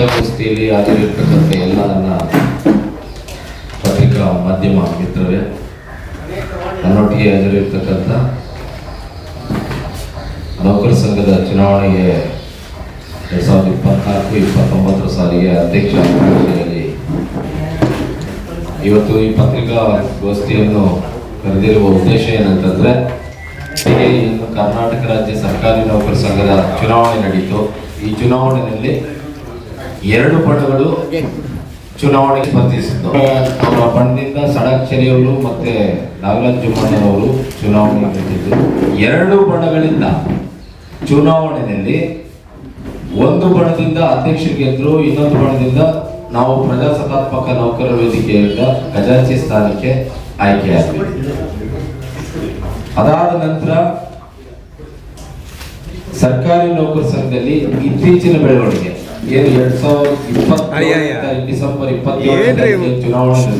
ಪತ್ರಿಕಾಗೋಷ್ಠಿಯಲ್ಲಿ ಹಾಜರಿರ್ತಕ್ಕಂಥ ಎಲ್ಲ ನನ್ನ ಪತ್ರಿಕಾ ಮಾಧ್ಯಮ ಮಿತ್ರರೇ, ನನ್ನೊಟ್ಟಿಗೆ ಹಾಜರಿರ್ತಕ್ಕಂಥ ನೌಕರ ಸಂಘದ ಚುನಾವಣೆಗೆ ಎರಡ್ ಸಾವಿರದ ಇಪ್ಪತ್ನಾಲ್ಕು, ಇಪ್ಪತ್ತೊಂಬತ್ತರ ಸಾಲಿಗೆ ಅಧ್ಯಕ್ಷ ಇವತ್ತು ಈ ಪತ್ರಿಕಾಗೋಷ್ಠಿಯನ್ನು ಕರೆದಿರುವ ಉದ್ದೇಶ ಏನಂತಂದ್ರೆ ಕರ್ನಾಟಕ ರಾಜ್ಯ ಸರ್ಕಾರಿ ನೌಕರ ಸಂಘದ ಚುನಾವಣೆ ನಡೀತು. ಈ ಚುನಾವಣೆಯಲ್ಲಿ ಎರಡು ಪಟಗಳು ಚುನಾವಣೆಗೆ ಸ್ಪರ್ಧಿಸಿದ್ದು ಅವರ ಬಣ್ಣದಿಂದ ಸಡಾಕ್ಷರಿ ಅವರು ಮತ್ತೆ ನಾಗರಾಜ್ ಜುಮ್ಮಣ್ಣನವರು ಚುನಾವಣೆ ಗೆದ್ದಿದ್ದು ಎರಡು ಬಣಗಳಿಂದ ಚುನಾವಣೆಯಲ್ಲಿ ಒಂದು ಬಣದಿಂದ ಅಧ್ಯಕ್ಷರು ಗೆದ್ದರು ಇನ್ನೊಂದು ಬಣದಿಂದ ನಾವು ಪ್ರಜಾಸತ್ತಾತ್ಮಕ ನೌಕರ ವೇದಿಕೆಯಿಂದ ಖಜಾಂಚಿ ಸ್ಥಾನಕ್ಕೆ ಆಯ್ಕೆಯಾದ್ವಿ. ಅದಾದ ನಂತರ ಸರ್ಕಾರಿ ನೌಕರ ಸಂಘದಲ್ಲಿ ಇತ್ತೀಚಿನ ಬೆಳವಣಿಗೆ. ಏನು ಎರಡ್ ಸಾವಿರದ ಡಿಸೆಂಬರ್ ಚುನಾವಣೆ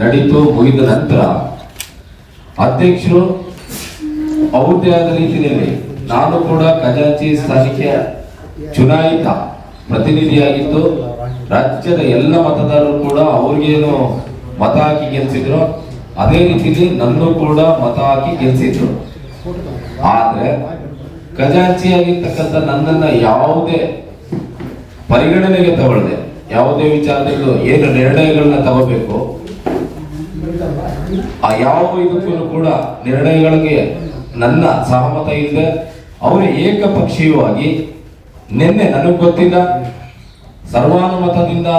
ನಡೀತು ಮುಗಿದ ನಂತರ ಅಧ್ಯಕ್ಷರು ಅವ್ರದ್ದೇ ಆದ ರೀತಿಯಲ್ಲಿ ನಾನು ಕೂಡ ಖಜಾಂಚಿ ಸ್ಥಾನಕ್ಕೆ ಚುನಾಯಿತ ಪ್ರತಿನಿಧಿಯಾಗಿದ್ದು ರಾಜ್ಯದ ಎಲ್ಲ ಮತದಾರರು ಕೂಡ ಅವ್ರಿಗೇನು ಮತ ಹಾಕಿ ಗೆಲ್ಸಿದ್ರು. ಅದೇ ರೀತಿಯಲ್ಲಿ ನನ್ನೂ ಕೂಡ ಮತ ಹಾಕಿ ಗೆಲ್ಸಿದ್ರು. ಆದ್ರೆ ಖಜಾಂಚಿ ಆಗಿರ್ತಕ್ಕಂಥ ನನ್ನನ್ನ ಯಾವುದೇ ಪರಿಗಣನೆಗೆ ತಗೊಳ್ಳದೆ ಯಾವುದೇ ವಿಚಾರದಲ್ಲೂ ಏನು ನಿರ್ಣಯಗಳನ್ನ ತಗೋಬೇಕು? ಆ ಯಾವ ಇದಕ್ಕೂ ಕೂಡ ನಿರ್ಣಯಗಳಿಗೆ ನನ್ನ ಸಹಮತ ಇಲ್ಲದೆ ಅವರು ಏಕಪಕ್ಷೀಯವಾಗಿ ನಿನ್ನೆ ನನಗೆ ಗೊತ್ತಿಲ್ಲ. ಸರ್ವಾನುಮತದಿಂದ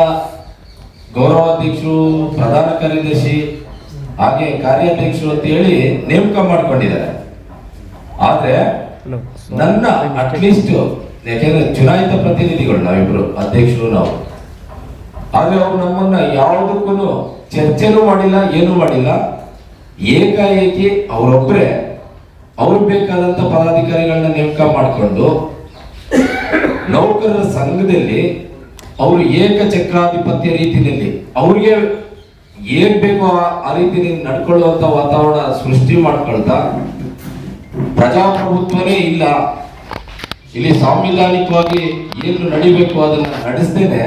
ಗೌರವಾಧ್ಯಕ್ಷರು ಪ್ರಧಾನ ಕಾರ್ಯದರ್ಶಿ ಹಾಗೆ ಕಾರ್ಯಾಧ್ಯಕ್ಷರು ಅಂತ ಹೇಳಿ ನೇಮಕ ಮಾಡಿಕೊಂಡಿದ್ದಾರೆ. ಆದ್ರೆ ನನ್ನ ಅಟ್ಲೀಸ್ಟ್ ಯಾಕೆಂದ್ರೆ ಚುನಾಯಿತ ಪ್ರತಿನಿಧಿಗಳು ನಾವಿಬ್ರು, ಅಧ್ಯಕ್ಷರು ನಾವು. ಆದ್ರೆ ಅವ್ರು ನಮ್ಮನ್ನ ಯಾವುದಕ್ಕೂ ಚರ್ಚೆನೂ ಮಾಡಿಲ್ಲ, ಏನು ಮಾಡಿಲ್ಲ. ಏಕಾಏಕಿ ಅವರೊಬ್ಬರೇ ಅವ್ರಿಗೆ ಬೇಕಾದಂತ ಪದಾಧಿಕಾರಿಗಳನ್ನ ನೇಮಕ ಮಾಡಿಕೊಂಡು ನೌಕರರ ಸಂಘದಲ್ಲಿ ಅವರು ಏಕಚಕ್ರಾಧಿಪತ್ಯ ರೀತಿಯಲ್ಲಿ ಅವ್ರಿಗೆ ಏನ್ ಬೇಕೋ ಆ ರೀತಿಯಲ್ಲಿ ನಡ್ಕೊಳ್ಳುವಂತ ವಾತಾವರಣ ಸೃಷ್ಟಿ ಮಾಡ್ಕೊಳ್ತಾ ಪ್ರಜಾಪ್ರಭುತ್ವನೇ ಇಲ್ಲ. ಇಲ್ಲಿ ಸಾಂವಿಧಾನಿಕವಾಗಿ ಏನು ನಡಿಬೇಕು ಅದನ್ನ ನಡೆಸ್ತೇನೆ,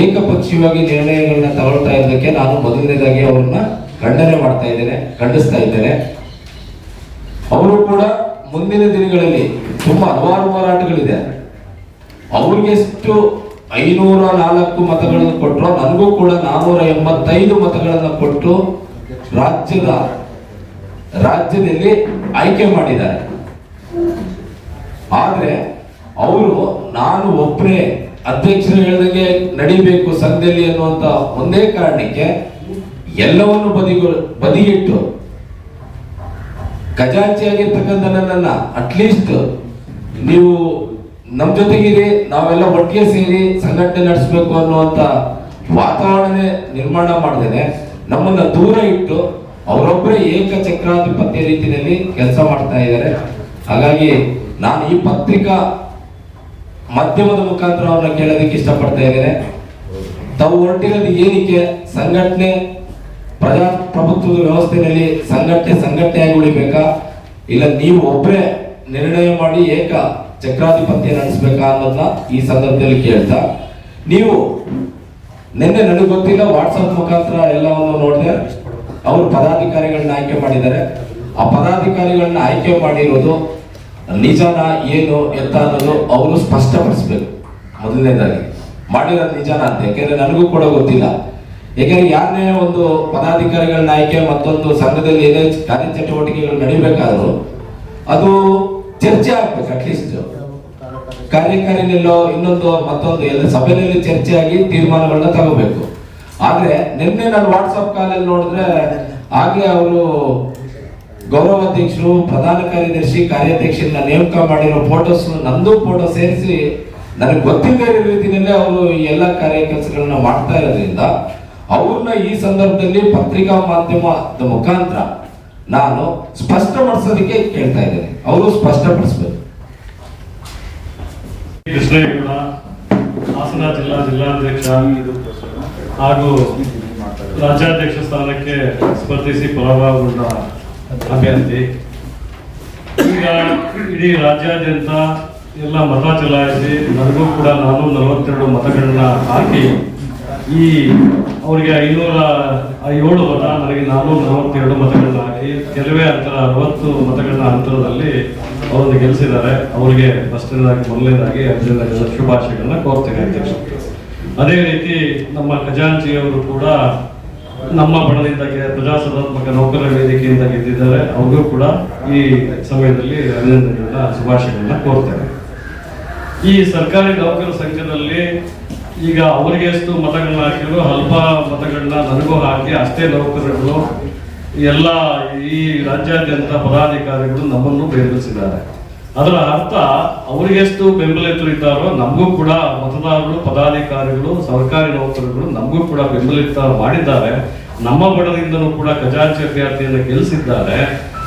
ಏಕಪಕ್ಷೀಯವಾಗಿ ನಿರ್ಣಯಗಳನ್ನ ತಗೊಳ್ತಾ ಇದ್ದಕ್ಕೆ ನಾನು ಮೊದಲನೇದಾಗಿ ಅವ್ರನ್ನ ಖಂಡನೆ ಮಾಡ್ತಾ ಇದ್ದೇನೆ, ಖಂಡಿಸ್ತಾ ಇದ್ದೇನೆ. ಅವರು ಕೂಡ ಮುಂದಿನ ದಿನಗಳಲ್ಲಿ ತುಂಬಾ ಹಲವಾರು ಹೋರಾಟಗಳಿದೆ. ಅವ್ರಿಗೆಷ್ಟು ಐನೂರ ನಾಲ್ಕು ಮತಗಳನ್ನು ಕೊಟ್ಟರು ನನಗೂ ಕೂಡ ನಾನೂರ ಎಂಬತ್ತೈದು ಮತಗಳನ್ನು ಕೊಟ್ಟು ರಾಜ್ಯದ, ರಾಜ್ಯದಲ್ಲಿ ಆಯ್ಕೆ ಮಾಡಿದ್ದಾರೆ. ಆದ್ರೆ ಅವರು, ನಾನು ಒಬ್ಬರೇ ಅಧ್ಯಕ್ಷರು ಹೇಳಿದಂಗೆ ನಡಿಬೇಕು ಸಂಘದಲ್ಲಿ ಅನ್ನುವಂತ ಒಂದೇ ಕಾರಣಕ್ಕೆ ಎಲ್ಲವನ್ನು ಬದಿಗೊ ಬದಿಗಿಟ್ಟು ಖಜಾಂಚಿ ಆಗಿರ್ತಕ್ಕಂಥ ನನ್ನನ್ನ ಅಟ್ಲೀಸ್ಟ್ ನೀವು ನಮ್ಮ ಜೊತೆಗಿರಿ, ನಾವೆಲ್ಲ ಒಟ್ಟಿಗೆ ಸೇರಿ ಸಂಘಟನೆ ನಡೆಸಬೇಕು ಅನ್ನುವಂತ ವಾತಾವರಣ ನಿರ್ಮಾಣ ಮಾಡ್ದೇನೆ. ನಮ್ಮನ್ನ ದೂರ ಇಟ್ಟು ಅವರೊಬ್ಬರೇ ಏಕಚಕ್ರಾಧಿಪತ್ಯ ರೀತಿಯಲ್ಲಿ ಕೆಲಸ ಮಾಡ್ತಾ ಇದ್ದಾರೆ. ಹಾಗಾಗಿ ನಾನು ಈ ಪತ್ರಿಕಾ ಮಾಧ್ಯಮದ ಮುಖಾಂತರ ಅವ್ರನ್ನ ಕೇಳೋದಕ್ಕೆ ಇಷ್ಟಪಡ್ತಾ ಇದ್ದೇನೆ. ತಾವು ಹೊರಟಿರೋದು ಏನಕ್ಕೆ? ಸಂಘಟನೆ ಪ್ರಜಾಪ್ರಭುತ್ವದ ವ್ಯವಸ್ಥೆಯಲ್ಲಿ ಸಂಘಟನೆ ಸಂಘಟನೆಯಾಗಿ ಉಳಿಬೇಕಾ? ಇಲ್ಲ ನೀವು ಒಬ್ಬರೇ ನಿರ್ಣಯ ಮಾಡಿ ಏಕ ಚಕ್ರಾಧಿಪತ್ಯ ನಡೆಸಬೇಕಾ ಅನ್ನೋದನ್ನ ಈ ಸಂದರ್ಭದಲ್ಲಿ ಕೇಳ್ತಾ. ನೀವು ನಿನ್ನೆ ನನಗೆ ಗೊತ್ತಿಲ್ಲ ವಾಟ್ಸಪ್ ಮುಖಾಂತರ ಎಲ್ಲವನ್ನು ನೋಡಿದೆ. ಅವರು ಪದಾಧಿಕಾರಿಗಳನ್ನ ಆಯ್ಕೆ ಮಾಡಿದ್ದಾರೆ. ಆ ಪದಾಧಿಕಾರಿಗಳನ್ನ ಆಯ್ಕೆ ಮಾಡಿರೋದು ನಿಜಾನ ಏನು ಎಂತ ಅನ್ನೋದು ಅವರು ಸ್ಪಷ್ಟಪಡಿಸ್ಬೇಕು. ಮೊದಲನೇದಾಗಿ, ಮಾಡಿರೋದು ನಿಜಾನ ಅಂತ, ಯಾಕೆಂದ್ರೆ ನನಗೂ ಕೂಡ ಗೊತ್ತಿಲ್ಲ. ಯಾಕೆಂದ್ರೆ ಯಾರನ್ನೇ ಒಂದು ಪದಾಧಿಕಾರಿಗಳನ್ನ ಆಯ್ಕೆ ಮತ್ತೊಂದು ಸಂಘದಲ್ಲಿ ಏನೇ ಕಾರ್ಯಚಟುವಟಿಕೆಗಳು ನಡಿಬೇಕಾದ್ರು ಅದು ಚರ್ಚೆ ಆಗ್ಬೇಕು ಅಟ್ಲೀಸ್ಟ್ ಕಾರ್ಯಕಾರಿನಲ್ಲೋ ಇನ್ನೊಂದು ಮತ್ತೊಂದು ಎಲ್ಲ ಸಭೆಯಲ್ಲಿ ಚರ್ಚೆ ಆಗಿ ತೀರ್ಮಾನಗಳನ್ನ ತಗೋಬೇಕು. ಆದ್ರೆ, ನಿನ್ನೆ ನಾನು ವಾಟ್ಸಪ್ ಕಾಲಲ್ಲಿ ನೋಡಿದ್ರೆ, ಆಗ್ಲೇ ಅವರು ಗೌರವಾಧ್ಯಕ್ಷರು, ಪ್ರಧಾನ ಕಾರ್ಯದರ್ಶಿ, ಕಾರ್ಯಾಧ್ಯಕ್ಷರನ್ನ ನೇಮಕ ಮಾಡಿರೋ ಫೋಟೋಸ್ ನಂದು ಫೋಟೋ ಸೇರಿಸಿ, ನನಗೆ ಗೊತ್ತಿಲ್ಲದೆ ಇರೋ ರೀತಿಯಲ್ಲೇ ಅವರು ಎಲ್ಲ ಕಾರ್ಯ ಕೆಲಸಗಳನ್ನ ಮಾಡ್ತಾ ಇರೋದ್ರಿಂದ, ಅವ್ರನ್ನ ಈ ಸಂದರ್ಭದಲ್ಲಿ ಪತ್ರಿಕಾ ಮಾಧ್ಯಮದ ಮುಖಾಂತರ ನಾನು ಸ್ಪಷ್ಟಪಡಿಸೋದಕ್ಕೆ ಕೇಳ್ತಾ ಇದ್ದೇನೆ. ಅವರು ಸ್ಪಷ್ಟಪಡಿಸ್ಬೇಕು. ಹಾಸನ ಜಿಲ್ಲಾ ಜಿಲ್ಲಾಧ್ಯಕ್ಷ ಹಾಗೂ ರಾಜ್ಯಾಧ್ಯಕ್ಷ ಸ್ಥಾನಕ್ಕೆ ಸ್ಪರ್ಧಿಸಿ ಪರಾಭವಗೊಂಡ ಅಭ್ಯರ್ಥಿ ಈಗ ಇಡೀ ರಾಜ್ಯಾದ್ಯಂತ ಎಲ್ಲ ಮತ ಚಲಾಯಿಸಿ ನನಗೂ ಕೂಡ ನಾನು ನಲವತ್ತೆರಡು ಮತಗಳನ್ನ ಹಾಕಿ ಈ ಅವರಿಗೆ ಐನೂರ ಏಳು ಮತ, ನನಗೆ ನಾನು ನಲವತ್ತೆರಡು ಮತಗಳನ್ನ ಹಾಕಿ ಕೆಲವೇ ಅಂತರ ಅರವತ್ತು ಮತಗಳನ್ನ ಅಂತರದಲ್ಲಿ ಅವರನ್ನು ಗೆಲ್ಲಿಸಿದ್ದಾರೆ ಅವರಿಗೆ ಫಸ್ಟ್ನೇದಾಗಿ, ಮೊದಲನೇದಾಗಿ ಅದರಿಂದ ಶುಭಾಶಯಗಳನ್ನ ಕೋರ್ತೇನೆ ಅಧ್ಯಕ್ಷ. ಅದೇ ರೀತಿ ನಮ್ಮ ಖಜಾಂಚಿಯವರು ಕೂಡ ನಮ್ಮ ಬಣದಿಂದ ಪ್ರಜಾಸತ್ತಾತ್ಮಕ ನೌಕರರ ವೇದಿಕೆಯಿಂದ ಗೆದ್ದಿದ್ದಾರೆ. ಅವ್ರಿಗೂ ಕೂಡ ಈ ಸಮಯದಲ್ಲಿ ಅಭಿನಂದನೆಗಳನ್ನ, ಶುಭಾಶಯಗಳನ್ನ ಕೋರ್ತಾರೆ. ಈ ಸರ್ಕಾರಿ ನೌಕರ ಸಂಘದಲ್ಲಿ ಈಗ ಅವರಿಗೆ ಎಷ್ಟು ಮತಗಳನ್ನ ಹಾಕಿದ್ರು, ಅಲ್ಪ ಮತಗಳನ್ನ ನನಗೂ ಹಾಕಿ ಅಷ್ಟೇ ನೌಕರರು ಎಲ್ಲ ಈ ರಾಜ್ಯಾದ್ಯಂತ ಪದಾಧಿಕಾರಿಗಳು ನಮ್ಮನ್ನು ಬೆಂಬಲಿಸಿದ್ದಾರೆ. ಅದರ ಅರ್ಥ ಅವರಿಗೆಷ್ಟು ಬೆಂಬಲಿತರಿದ್ದಾರೋ ನಮಗೂ ಕೂಡ ಮತದಾರರು, ಪದಾಧಿಕಾರಿಗಳು, ಸರ್ಕಾರಿ ನೌಕರರುಗಳು ನಮಗೂ ಕೂಡ ಬೆಂಬಲಿತ ಮಾಡಿದ್ದಾರೆ. ನಮ್ಮ ಬಡದಿಂದಲೂ ಕೂಡ ಖಜಾಂಚಿ ಅಭ್ಯರ್ಥಿಯನ್ನು ಗೆಲ್ಲಿಸಿದ್ದಾರೆ.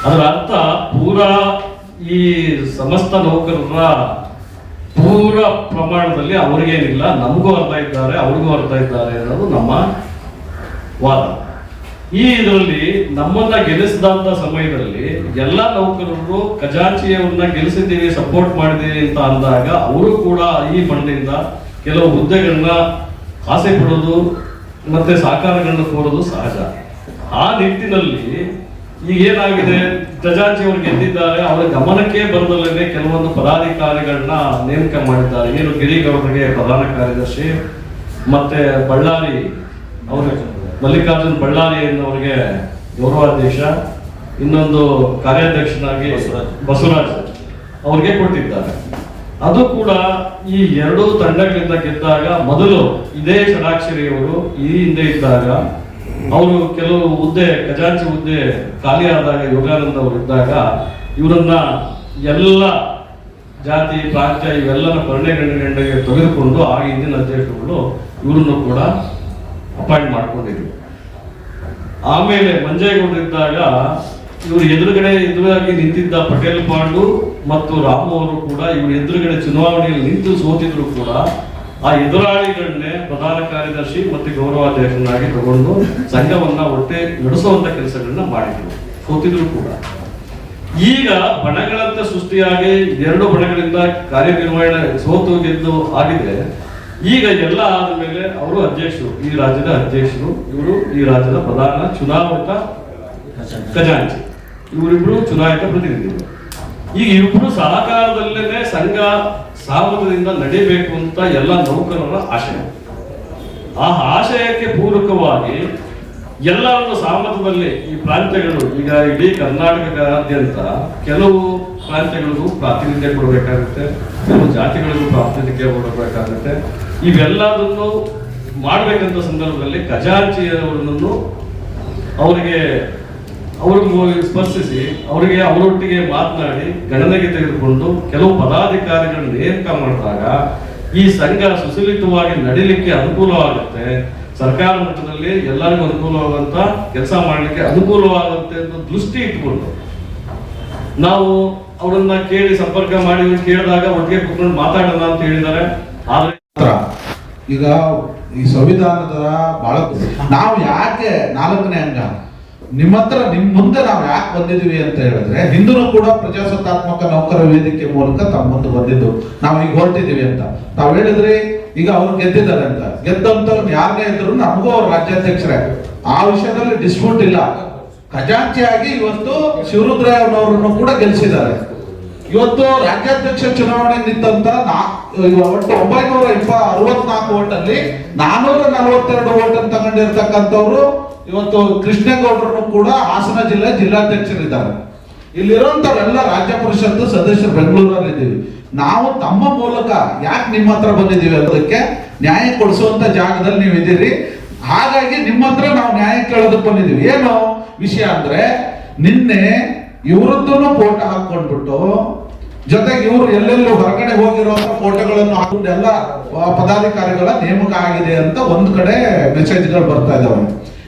ಅದರ ಅರ್ಥ ಪೂರಾ ಈ ಸಮಸ್ತ ನೌಕರರ ಪೂರ ಪ್ರಮಾಣದಲ್ಲಿ ಅವ್ರಿಗೇನಿಲ್ಲ, ನಮಗೂ ಅರ್ಥ ಇದ್ದಾರೆ, ಅವ್ರಿಗೂ ಅರ್ಥ ಇದ್ದಾರೆ ಅನ್ನೋದು ನಮ್ಮ ವಾದ. ಈ ಇದರಲ್ಲಿ ನಮ್ಮನ್ನ ಗೆಲ್ಲಿಸಿದಂತ ಸಮಯದಲ್ಲಿ ಎಲ್ಲ ನೌಕರರು ಖಜಾಂಚಿಯವ್ರನ್ನ ಗೆಲ್ಲಿಸಿದ್ದೀವಿ ಸಪೋರ್ಟ್ ಮಾಡಿದ್ದೀವಿ ಅಂತ ಅಂದಾಗ ಅವರು ಕೂಡ ಈ ಬಣ್ಣದಿಂದ ಕೆಲವು ಹುದ್ದೆಗಳನ್ನ ಆಸೆ ಪಡೋದು ಮತ್ತೆ ಸಹಕಾರಗಳನ್ನ ಕೋರೋದು ಸಹಜ. ಆ ನಿಟ್ಟಿನಲ್ಲಿ ಈಗ ಏನಾಗಿದೆ? ಖಜಾಂಚಿ ಅವರು ಗೆದ್ದಿದ್ದಾರೆ, ಅವರ ಗಮನಕ್ಕೆ ಬಂದಲ್ಲೇ ಕೆಲವೊಂದು ಪದಾಧಿಕಾರಿಗಳನ್ನ ನೇಮಕ ಮಾಡಿದ್ದಾರೆ. ಏನು ಗಿರಿಗೌಡರಿಗೆ ಪ್ರಧಾನ ಕಾರ್ಯದರ್ಶಿ ಮತ್ತೆ ಬಳ್ಳಾರಿ ಅವರು. ಮಲ್ಲಿಕಾರ್ಜುನ್ ಬಳ್ಳಾರಿ ಅವರಿಗೆ ಗೌರವಾಧ್ಯಕ್ಷ ಇನ್ನೊಂದು ಕಾರ್ಯಾಧ್ಯಕ್ಷನಾಗಿ ಬಸವರಾಜ್. ಅವ್ರಿಗೆ ಕೊಟ್ಟಿದ್ದಾರೆ. ಅದು ಕೂಡ ಈ ಎರಡೂ ತಂಡಗಳಿಂದ ಗೆದ್ದಾಗ ಮೊದಲು ಇದೇ ಷಡಾಕ್ಷರಿಯವರು ಈ ಹಿಂದೆ ಇದ್ದಾಗ ಅವರು ಕೆಲವು ಹುದ್ದೆ ಖಜಾಂಚಿ ಹುದ್ದೆ ಖಾಲಿ ಆದಾಗ ಯೋಗಾನಂದ ಅವರು ಇದ್ದಾಗ ಇವರನ್ನ ಎಲ್ಲ ಜಾತಿ ಪ್ರಾಂತ್ಯ ಇವೆಲ್ಲನ ಪರಿಣೆಗಂಡಿಗೆ ತೆಗೆದುಕೊಂಡು ಆ ಹಿಂದಿನ ಅಧ್ಯಕ್ಷರುಗಳು ಇವರನ್ನು ಕೂಡ ಅಪಾಯಿಂಟ್ ಮಾಡ್ಕೊಂಡಿದ್ರು. ಆಮೇಲೆ ಮಂಜೇಗೌಡ ಇದ್ದಾಗ ಇವರು ಎದುರುಗಡೆ ಎದುರಾಗಿ ನಿಂತಿದ್ದ ಪಟೇಲ್ ಪಾಂಡು ಮತ್ತು ರಾಮು ಅವರು ಕೂಡ ಇವರು ಎದುರುಗಡೆ ಚುನಾವಣೆಯಲ್ಲಿ ನಿಂತು ಸೋತಿದ್ರು ಕೂಡ ಆ ಎದುರಾಳಿಗಳನ್ನೇ ಪ್ರಧಾನ ಕಾರ್ಯದರ್ಶಿ ಮತ್ತು ಗೌರವಾಧ್ಯಕ್ಷನಾಗಿ ತಗೊಂಡು ಸಂಘವನ್ನ ಒಟ್ಟೆ ನಡೆಸುವಂತ ಕೆಲಸಗಳನ್ನ ಮಾಡಿದ್ರು. ಸೋತಿದ್ರು ಕೂಡ. ಈಗ ಬಣಗಳಂತ ಸೃಷ್ಟಿಯಾಗಿ ಎರಡು ಬಣಗಳಿಂದ ಕಾರ್ಯನಿರ್ವಹಣೆ ಸೋತು ಗೆದ್ದು ಆಗಿದೆ ಈಗ ಎಲ್ಲ ಆದ್ಮೇಲೆ ಅವರು ಅಧ್ಯಕ್ಷರು, ಈ ರಾಜ್ಯದ ಅಧ್ಯಕ್ಷರು, ಇವರು ಈ ರಾಜ್ಯದ ಪ್ರಧಾನ ಚುನಾವಣಾ ಖಜಾಂಚಿ. ಇವರಿಬ್ರು ಚುನಾಯಿತ ಪ್ರತಿನಿಧಿಗಳು. ಈಗ ಇಬ್ರು ಸಹಕಾರದಲ್ಲೇ ಸಂಘ ಸಾಮರ್ಥ್ಯದಿಂದ ನಡೀಬೇಕು ಅಂತ ಎಲ್ಲ ನೌಕರರ ಆಶಯ. ಆ ಆಶಯಕ್ಕೆ ಪೂರಕವಾಗಿ ಎಲ್ಲ ಒಂದು ಸಾಮರ್ಥ್ಯದಲ್ಲಿ ಈ ಪ್ರಾಂತ್ಯಗಳು, ಈಗ ಇಡೀ ಕರ್ನಾಟಕದಾದ್ಯಂತ ಕೆಲವು ಪ್ರಾಂತ್ಯಗಳಿಗೂ ಪ್ರಾತಿನಿಧ್ಯ ಕೊಡಬೇಕಾಗುತ್ತೆ, ಕೆಲವು ಜಾತಿಗಳಿಗೂ ಪ್ರಾತಿನಿಧ್ಯ ಕೊಡಬೇಕಾಗುತ್ತೆ. ಇವೆಲ್ಲದನ್ನು ಮಾಡಬೇಕಂತ ಸಂದರ್ಭದಲ್ಲಿ ಖಜಾಂಚಿಯವರನ್ನು ಅವರಿಗೆ ಅವ್ರಿಗೆ ಸ್ಪರ್ಶಿಸಿ, ಅವರಿಗೆ ಅವರೊಟ್ಟಿಗೆ ಮಾತನಾಡಿ ಗಣನೆಗೆ ತೆಗೆದುಕೊಂಡು ಕೆಲವು ಪದಾಧಿಕಾರಿಗಳನ್ನು ನೇಮಕ ಮಾಡಿದಾಗ ಈ ಸಂಘ ಸುಸಲಿತವಾಗಿ ನಡೀಲಿಕ್ಕೆ ಅನುಕೂಲವಾಗುತ್ತೆ. ಸರ್ಕಾರ ಮಟ್ಟದಲ್ಲಿ ಎಲ್ಲರಿಗೂ ಅನುಕೂಲವಾಗುವಂತ ಕೆಲಸ ಮಾಡಲಿಕ್ಕೆ ಅನುಕೂಲವಾಗುತ್ತೆ ಅಂತ ದೃಷ್ಟಿ ಇಟ್ಕೊಂಡು. ನಾವು ಅವರನ್ನ ಕೇಳಿ ಸಂಪರ್ಕ ಮಾಡಿ ಕೇಳಿದಾಗ ಒಟ್ಟಿಗೆ ಕುತ್ಕೊಂಡು ಮಾತಾಡೋಣ ಅಂತ ಹೇಳಿದ್ದಾರೆ. ಆದ್ರೆ ಈಗ ಈ ಸಂವಿಧಾನದ ಬಹಳ ನಾವು ಯಾಕೆ ನಾಲ್ಕನೇ ಅಂಗ? ನಿಮ್ಮ ಹತ್ರ, ನಿಮ್ ಮುಂದೆ ನಾವು ಯಾಕೆ ಬಂದಿದೀವಿ ಅಂತ ಹೇಳಿದ್ರೆ ಹಿಂದೂ ಕೂಡ ಪ್ರಜಾಸತ್ತಾತ್ಮಕ ನೌಕರ ವೇದಿಕೆ ಮೂಲಕ ತಮ್ಮ ಮುಂದೆ ಬಂದಿದ್ದು. ನಾವು ಈಗ ಹೊರಟಿದೀವಿ ಅಂತ. ತಾವು ಹೇಳಿದ್ರಿ ಈಗ ಅವ್ರು ಗೆದ್ದಿದ್ದಾರೆ ಅಂತ. ಗೆದ್ದಂತವ್ರು ಯಾರನ್ನೇ ಇದ್ರು ನಮಗೂ ಅವ್ರ ರಾಜ್ಯಾಧ್ಯಕ್ಷರೇ. ಆ ವಿಷಯದಲ್ಲಿ ಡಿಸ್ಪ್ಯೂಟ್ ಇಲ್ಲ. ಖಜಾಂಚಿಯಾಗಿ ಇವತ್ತು ಶಿವರುದ್ರಯ್ಯನವರನ್ನು ಕೂಡ ಗೆಲ್ಲಿಸಿದ್ದಾರೆ ಇವತ್ತು ರಾಜ್ಯಾಧ್ಯಕ್ಷ ಚುನಾವಣೆ ನಿಂತ ಒಟ್ಟು ಒಂಬೈನೂರ ಇಪ್ಪ ಅರವತ್ನಾಲ್ಕು ಓಟಲ್ಲಿ ನಾನೂರ ನಲವತ್ತೆರಡು ಓಟ್ ತಗೊಂಡಿರ್ತಕ್ಕಂಥವ್ರು ಇವತ್ತು ಕೃಷ್ಣೇಗೌಡರು ಕೂಡ ಹಾಸನ ಜಿಲ್ಲೆ ಜಿಲ್ಲಾಧ್ಯಕ್ಷರಿದ್ದಾರೆ. ಇಲ್ಲಿರುವಂತವರೆಲ್ಲ ರಾಜ್ಯ ಪರಿಷತ್ ಸದಸ್ಯರು ಬೆಂಗಳೂರಲ್ಲಿ ಇದ್ದೀವಿ ನಾವು ತಮ್ಮ ಮೂಲಕ ಯಾಕೆ ನಿಮ್ಮ ಹತ್ರ ಬಂದಿದ್ದೀವಿ ಅನ್ನೋದಕ್ಕೆ ನ್ಯಾಯ ಕೊಡಿಸುವಂತ ಜಾಗದಲ್ಲಿ ನೀವು ಇದ್ದೀರಿ ಹಾಗಾಗಿ ನಿಮ್ಮ ನಾವು ನ್ಯಾಯ ಕೇಳೋದಕ್ಕೆ ಬಂದಿದ್ದೀವಿ. ಏನು ವಿಷಯ ಅಂದ್ರೆ ನಿನ್ನೆ ಇವರದ್ದನ್ನು ಫೋಟೋ ಹಾಕೊಂಡ್ಬಿಟ್ಟು ಜೊತೆಗೆ ಇವರು ಎಲ್ಲೆಲ್ಲೂ ಹೊರಗಡೆ ಹೋಗಿರೋ ಫೋಟೋಗಳನ್ನು ಹಾಕೊಂಡು ಎಲ್ಲ ಆ, ಪದಾಧಿಕಾರಿಗಳ ನೇಮಕ ಆಗಿದೆ ಅಂತ ಒಂದ್ ಕಡೆ ಮೆಸೇಜ್ಗಳು ಬರ್ತಾ ಇದಾವೆ.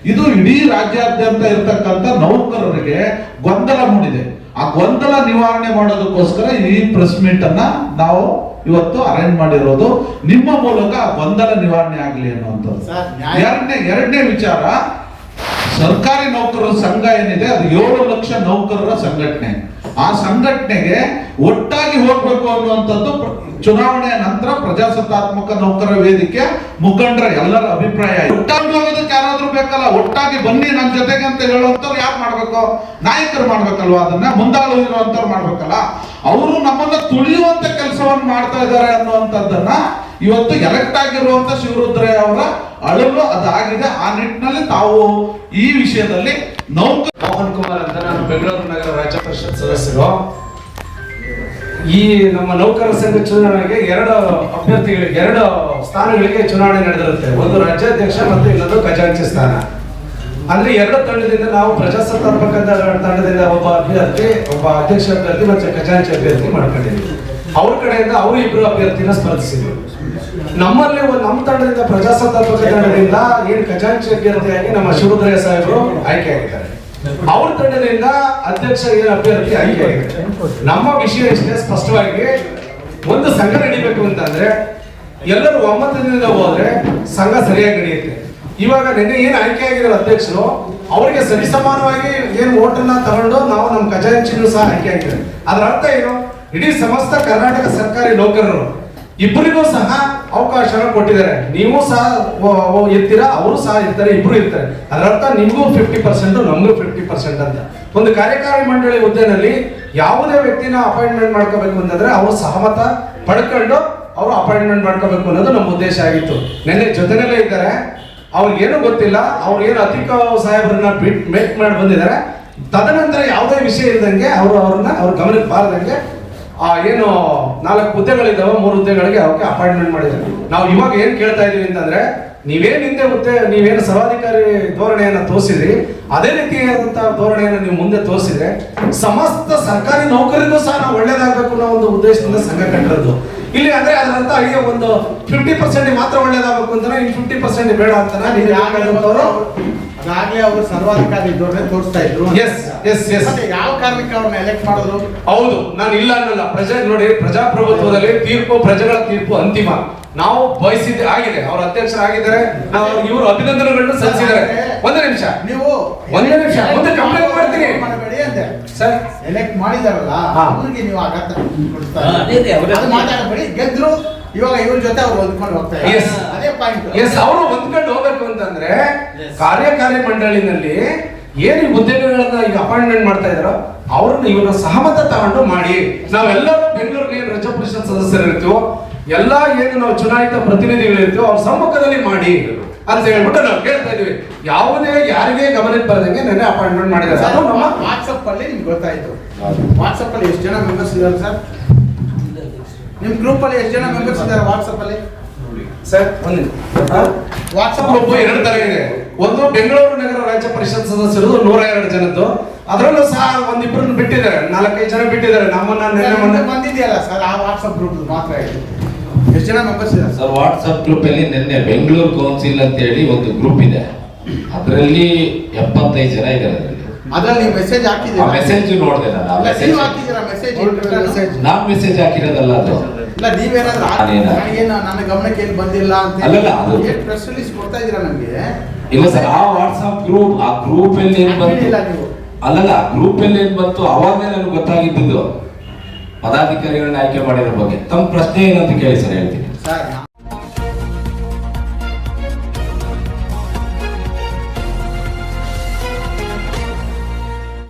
ಇದು ಇಡೀ ರಾಜ್ಯಾದ್ಯಂತ ಇರತಕ್ಕಂತ ನೌಕರರಿಗೆ ಗೊಂದಲ ಮೂಡಿದೆ. ಆ ಗೊಂದಲ ನಿವಾರಣೆ ಮಾಡೋದಕ್ಕೋಸ್ಕರ ಈ ಪ್ರೆಸ್ ಮೀಟ್ ಅನ್ನ ನಾವು ಇವತ್ತು ಅರೇಂಜ್ ಮಾಡಿರೋದು. ನಿಮ್ಮ ಮೂಲಕ ಗೊಂದಲ ನಿವಾರಣೆ ಆಗಲಿ ಅನ್ನುವಂಥದ್ದು. ಎರಡನೇ ಎರಡನೇ ವಿಚಾರ ಸರ್ಕಾರಿ ನೌಕರರ ಸಂಘ ಏನಿದೆ, ಅದು ಏಳು ಲಕ್ಷ ನೌಕರರ ಸಂಘಟನೆ. ಆ ಸಂಘಟನೆಗೆ ಒಟ್ಟಾಗಿ ಹೋಗ್ಬೇಕು ಅನ್ನುವಂಥದ್ದು ಚುನಾವಣೆಯ ನಂತರ ಪ್ರಜಾಸತ್ತಾತ್ಮಕ ನೌಕರ ವೇದಿಕೆ ಮುಖಂಡರ ಎಲ್ಲರ ಅಭಿಪ್ರಾಯ. ಒಟ್ಟಾಗಿ ಹೋಗೋದಕ್ಕೆ ಯಾರಾದ್ರೂ ಬೇಕಲ್ಲ? ಒಟ್ಟಾಗಿ ಬನ್ನಿ ನನ್ನ ಜೊತೆಗೆ ಅಂತ ಹೇಳುವಂಥವ್ರು ಯಾರು ಮಾಡ್ಬೇಕು? ನಾಯಕರು ಮಾಡ್ಬೇಕಲ್ವ ಅದನ್ನ? ಮುಂದಾಳು ಇರುವಂತವ್ರು ಮಾಡ್ಬೇಕಲ್ಲ? ಅವರು ನಮ್ಮನ್ನ ತುಳಿಯುವಂತ ಕೆಲಸವನ್ನು ಮಾಡ್ತಾ ಇದ್ದಾರೆ ಅನ್ನುವಂಥದ್ದನ್ನ ಇವತ್ತು ಎಲೆಕ್ಟ್ ಆಗಿರುವಂತ ಶಿವರುದ್ರಯ್ಯ ಅವರ ಅಳಲು ಅದಾಗಿದೆ. ಆ ನಿಟ್ಟಿನಲ್ಲಿ ತಾವು ಈ ವಿಷಯದಲ್ಲಿ ನೌಕ ಮೋಹನ್ ಕುಮಾರ್ ಅಂತ ನಾನು ಬೆಂಗಳೂರು ನಗರ ರಾಜ್ಯ ಪರಿಷತ್ ಸದಸ್ಯರು. ಈ ನಮ್ಮ ನೌಕರ ಸಂಘ ಚುನಾವಣೆಗೆ ಎರಡು ಅಭ್ಯರ್ಥಿಗಳಿಗೆ ಎರಡು ಸ್ಥಾನಗಳಿಗೆ ಚುನಾವಣೆ ನಡೆದಿರುತ್ತೆ. ಒಂದು ರಾಜ್ಯಾಧ್ಯಕ್ಷ ಮತ್ತು ಇನ್ನೊಂದು ಖಜಾಂಚಿ ಸ್ಥಾನ. ಅಲ್ಲಿ ಎರಡು ತಂಡದಿಂದ ನಾವು ಪ್ರಜಾಸತ್ತಾತ್ಮಕ ತಂಡದಿಂದ ಒಬ್ಬ ಅಭ್ಯರ್ಥಿ, ಒಬ್ಬ ಅಧ್ಯಕ್ಷ ಅಭ್ಯರ್ಥಿ ಮತ್ತು ಖಜಾಂಚಿ ಅಭ್ಯರ್ಥಿ ಮಾಡ್ಕೊಂಡಿದ್ವಿ ಅವ್ರ ಕಡೆಯಿಂದ ಅವರು ಇಬ್ಬರು ಅಭ್ಯರ್ಥಿನ ಸ್ಪರ್ಧಿಸಿದ್ರು. ನಮ್ಮಲ್ಲಿ ಒಂದು ನಮ್ಮ ತಂಡದಿಂದ ಪ್ರಜಾಸತ್ತಾತ್ಮಕ ತಂಡದಿಂದ ಏನು ಖಜಾಂಚಿ ಅಭ್ಯರ್ಥಿಯಾಗಿ ನಮ್ಮ ಶಿವರುದ್ರಯ್ಯ ಸಾಹೇಬರು ಆಯ್ಕೆ ಆಗಿದ್ದಾರೆ. ಅವ್ರ ತಂಡದಿಂದ ಅಧ್ಯಕ್ಷ ಏನು ಅಭ್ಯರ್ಥಿ ಆಯ್ಕೆ ಆಗಿದ್ದಾರೆ. ನಮ್ಮ ವಿಷಯ ಇಷ್ಟೇ ಸ್ಪಷ್ಟವಾಗಿ ಒಂದು ಸಂಘ ನಡಿಬೇಕು ಅಂತಂದ್ರೆ ಎಲ್ಲರೂ ಒಮ್ಮತದಿಂದ ಹೋದ್ರೆ ಸಂಘ ಸರಿಯಾಗಿ ನಡೆಯುತ್ತೆ. ಇವಾಗ ನಿನ್ನೆ ಏನು ಆಯ್ಕೆ ಆಗಿರೋ ಅಧ್ಯಕ್ಷರು, ಅವರಿಗೆ ಸರಿಸಮಾನವಾಗಿ ಏನು ಓಟನ್ನ ತಗೊಂಡು ನಾವು ನಮ್ಮ ಖಜಾಂಚಿನೂ ಸಹ ಆಯ್ಕೆ ಆಗಿದ್ದಾರೆ. ಅದರ ಅರ್ಥ ಏನು? ಇಡೀ ಸಮಸ್ತ ಕರ್ನಾಟಕ ಸರ್ಕಾರಿ ನೌಕರರು ಇಬ್ಬರಿಗೂ ಸಹ ಅವಕಾಶನ ಕೊಟ್ಟಿದ್ದಾರೆ. ನೀವು ಸಹ ಇರ್ತೀರಾ ಅವರು ಸಹ ಇರ್ತಾರೆ ಇಬ್ರು ಇರ್ತಾರೆ ಅದರರ್ಥ ನಿಮಗೂ ಫಿಫ್ಟಿ ಪರ್ಸೆಂಟ್ ನಮಗೂ ಫಿಫ್ಟಿ ಪರ್ಸೆಂಟ್ ಅಂತ. ಒಂದು ಕಾರ್ಯಕಾರಿ ಮಂಡಳಿ ಹುದ್ದೆನಲ್ಲಿ ಯಾವುದೇ ವ್ಯಕ್ತಿನ ಅಪಾಯಿಂಟ್ಮೆಂಟ್ ಮಾಡ್ಕೋಬೇಕು ಅಂತಂದ್ರೆ ಅವರು ಸಹಮತ ಪಡ್ಕೊಂಡು ಅವರು ಅಪಾಯಿಂಟ್ಮೆಂಟ್ ಮಾಡ್ಕೋಬೇಕು ಅನ್ನೋದು ನಮ್ಮ ಉದ್ದೇಶ ಆಗಿತ್ತು. ನೆನ್ನೆ ಜೊತೆನಲ್ಲೇ ಇದ್ದಾರೆ. ಅವ್ರಿಗೇನು ಗೊತ್ತಿಲ್ಲ. ಅವ್ರು ಏನು ಅತಿಕ ಸಾಹೇಬ್ರನ್ನ ಬಿಟ್ ಮೇಕ್ ಮಾಡಿ ಬಂದಿದ್ದಾರೆ. ತದನಂತರ ಯಾವುದೇ ವಿಷಯ ಇಲ್ದಂಗೆ ಅವರು ಅವ್ರನ್ನ, ಅವ್ರ ಗಮನಕ್ಕೆ ಬಾರದಂಗೆ ಆ ಏನು ನಾಲ್ಕು ಹುದ್ದೆಗಳಿದ್ದಾವೆ ಮೂರು ಹುದ್ದೆಗಳಿಗೆ ಅವಕ್ಕೆ ಅಪಾಯಿಂಟ್ಮೆಂಟ್ ಮಾಡಿದ್ದಾರೆ. ನಾವು ಇವಾಗ ಏನ್ ಕೇಳ್ತಾ ಇದೀವಿ ಅಂತಂದ್ರೆ ನೀವೇನು ಹಿಂದೆ ಹುದ್ದೆ ನೀವೇನು ಸರ್ವಾಧಿಕಾರಿ ಧೋರಣೆಯನ್ನ ತೋರಿಸಿದ್ರಿ ಅದೇ ರೀತಿಯಾದಂತಹ ಧೋರಣೆಯನ್ನು ನೀವು ಮುಂದೆ ತೋರಿಸಿದ್ರೆ ಸಮಸ್ತ ಸರ್ಕಾರಿ ನೌಕರಿಗೂ ಸಹ ನಾವು ಒಳ್ಳೇದಾಗಬೇಕು ಅನ್ನೋ ಒಂದು ಉದ್ದೇಶದಿಂದ ಸಂಘ ಕಟ್ಟಿರೋದು. ಇಲ್ಲಿ ಅಂದ್ರೆ ಅದರಂತ ಅರ್ಥ ಒಂದು ಫಿಫ್ಟಿ ಪರ್ಸೆಂಟ್ ಮಾತ್ರ ಒಳ್ಳೇದಾಗಬೇಕು ಅಂತಾನೆ ಇನ್ ಫಿಫ್ಟಿ ಪರ್ಸೆಂಟ್ ಬೇಡ ಅಂತಾನೆ ನೀವು ಯಾಕಂತವ್ರು ಅದಾಗ್ಲೇ ಅವರು? ಸರ್ವಾಧಿಕಾರಿ ಧೋರಣೆ ತೋರಿಸ್ತಾ ಇದ್ರು ಎಸ್ ಎಸ್ yes. ಕಾರಣಕ್ಕೆ ಅವ್ರನ್ನ ಎಲೆಕ್ಟ್ ಮಾಡೋದು ಹೌದು ನಾನು ಇಲ್ಲ ಅನ್ನಲ್ಲ. ಪ್ರಜೆ ನೋಡಿ ಪ್ರಜಾಪ್ರಭುತ್ವದಲ್ಲಿ ತೀರ್ಪು ಪ್ರಜೆಗಳ ತೀರ್ಪು ಅಂತಿಮ. ನಾವು ಬಯಸಿದ್ದೆ ಆಗಿದೆ. ಅವ್ರ ಅಧ್ಯಕ್ಷರಾಗಿದ್ದಾರೆ. ಆಗಿದ್ದಾರೆ ಇವರು ಅಭಿನಂದನೆಗಳನ್ನು ಸಲ್ಲಿಸಿದ್ದಾರೆ. ಒಂದು ನಿಮಿಷ. ನೀವು ಒಂದೇ ನಿಮಿಷ, ಒಂದು ಕಂಪ್ಲೇಂಟ್ ಮಾಡ್ತೀನಿ. ಮಾಡಬೇಡಿ ಅಂದೆ. ಸರ್. ಎಲೆಕ್ಟ್ ಮಾಡಿದಾರಲ್ಲ. ಅವ್ರಿಗೆ ನೀವು ಆಘಾತ ಮಾತಾಡಬೇಡಿ. ಗೆದ್ರು ಇವಾಗ ಇವ್ರ ಜೊತೆ ಅವ್ರು ಹೊಂದ್ಕೊಂಡು ಹೋಗ್ತಾ ಇದ್ದಾರೆ. ಅದೇ ಪಾಯಿಂಟ್ ಎಸ್ ಅವರು ಹೊಂದ್ಕೊಂಡು ಹೋಗ್ಬೇಕು ಅಂತಂದ್ರೆ ಕಾರ್ಯಕಾರಿ ಮಂಡಳಿನಲ್ಲಿ ಏನು ಈ ಹುದ್ದೆಗಳನ್ನ ಈಗ ಅಪಾಯಿಂಟ್ಮೆಂಟ್ ಮಾಡ್ತಾ ಇದಾರೋ ಅವ್ರನ್ನ ಇವನ್ನ ಸಹಮತ ತಗೊಂಡು ಮಾಡಿ. ನಾವೆಲ್ಲರೂ ಬೆಂಗಳೂರಿನ ಏನು ರಾಜ್ಯ ಪರಿಷತ್ ಸದಸ್ಯರು ಇರ್ತೀವೋ ಎಲ್ಲ ಏನು ನಾವು ಚುನಾಯಿತ ಪ್ರತಿನಿಧಿಗಳು ಇರ್ತೀವೋ ಅವ್ರ ಸಮ್ಮುಖದಲ್ಲಿ ಮಾಡಿ ಅಂತ ಹೇಳ್ಬಿಟ್ಟು ನಾವು ಕೇಳ್ತಾ ಇದೀವಿ ಯಾವುದೇ ಯಾರಿಗೆ ಗಮನಕ್ಕೆ ಬರದಂಗೆ ನೆನೆ ಅಪಾಯಿಂಟ್ಮೆಂಟ್ ಮಾಡಿದ್ದಾರೆ. ಅದು ನಮ್ಮ ವಾಟ್ಸಪ್ ಅಲ್ಲಿ ನಿಮ್ಗೆ ಗೊತ್ತಾಯ್ತು. ವಾಟ್ಸಪ್ ಅಲ್ಲಿ ಎಷ್ಟು ಜನ ಮೆಂಬರ್ಸ್ ಇದ್ದಾರೆ ಸರ್? ನಿಮ್ ಗ್ರೂಪ್ ಅಲ್ಲಿ ಎಷ್ಟು ಜನ ಮೆಂಬರ್ಸ್ ಇದ್ದಾರೆ ವಾಟ್ಸಪ್ ಅಲ್ಲಿ? ಸರ್ ಒಂದು ವಾಟ್ಸಪ್ ಗ್ರೂಪ್ ಎರಡು ತರ ಇದೆ. ಒಂದು ಬೆಂಗಳೂರು ನಗರ ರಾಜ್ಯ ಪರಿಷತ್ ಸದಸ್ಯರು ನೂರ ಎರಡು ಜನದ್ದು. ಅದರಲ್ಲೂ ಸಹ ಒಂದಿಬ್ಬರನ್ನು ಬಿಟ್ಟಿದ್ದಾರೆ. ನಾಲ್ಕೈದು ಜನ ಬಿಟ್ಟಿದ್ದಾರೆ. ನಮ್ಮನ್ನ ನೆನ್ನೆ ಮೊನ್ನೆ ಬಂದಿದೆಯಲ್ಲ ಸರ್ ಆ ವಾಟ್ಸಪ್ ಗ್ರೂಪ್ ಮಾತ್ರ ಇದೆ ಎಷ್ಟು ಜನ ಮೆಂಬರ್ಸ್ ಇದ್ದಾರೆ ಸರ್ ಸರ್ ವಾಟ್ಸಪ್ ಗ್ರೂಪ್ ಅಲ್ಲಿ ನಿನ್ನೆ ಬೆಂಗಳೂರು ಕೌನ್ಸಿಲ್ ಅಂತ ಹೇಳಿ ಒಂದು ಗ್ರೂಪ್ ಇದೆ. ಅದರಲ್ಲಿ ಎಪ್ಪತ್ತೈದು ಜನ ಇದ್ದಾರೆ ಅದರಲ್ಲಿ. ಮೆಸೇಜ್ ಹಾಕಿದ್ದೀರಾ? ಮೆಸೇಜ್ ನೋಡಿದೆ ನಾನು ಮೆಸೇಜ್ ಹಾಕಿದ್ದೀರಾ ಮೆಸೇಜ್ ನಾನು ಮೆಸೇಜ್ ಹಾಕಿರೋದಲ್ಲ ಅದು. ಇಲ್ಲ ನೀವೇನಾದ್ರೂ ನನಗೆ ನನಗೇನು ನನ್ನ ಗಮನಕ್ಕೆ ಏನು ಬಂದಿಲ್ಲ ಅಂತ ಅಲ್ಲ ಅದು- ಪ್ರೆಸ್ ರಿಲೀಸ್ ಕೊಡ್ತಾ ಇದೀರಾ ನಮ್ಗೆ? ಇಲ್ಲ ಸರ್ ಆ ವಾಟ್ಸಪ್ ಗ್ರೂಪ್ ಆ ಗ್ರೂಪ್ ಅಲ್ಲಿ ಏನ್ ಬಂತು? ಅಲ್ಲಲ್ಲ ಗ್ರೂಪ್ ಅಲ್ಲಿ ಏನ್ ಬಂತು? ಅವಾಗಲೇ ನನಗೆ ಗೊತ್ತಾಗಿದ್ದು ಪದಾಧಿಕಾರಿಗಳನ್ನ ಆಯ್ಕೆ ಮಾಡಿರೋ ಬಗ್ಗೆ. ತಮ್ಮ ಪ್ರಶ್ನೆ ಏನಂತ ಕೇಳಿ ಸರ್ ಹೇಳ್ತೀನಿ. ಸರ್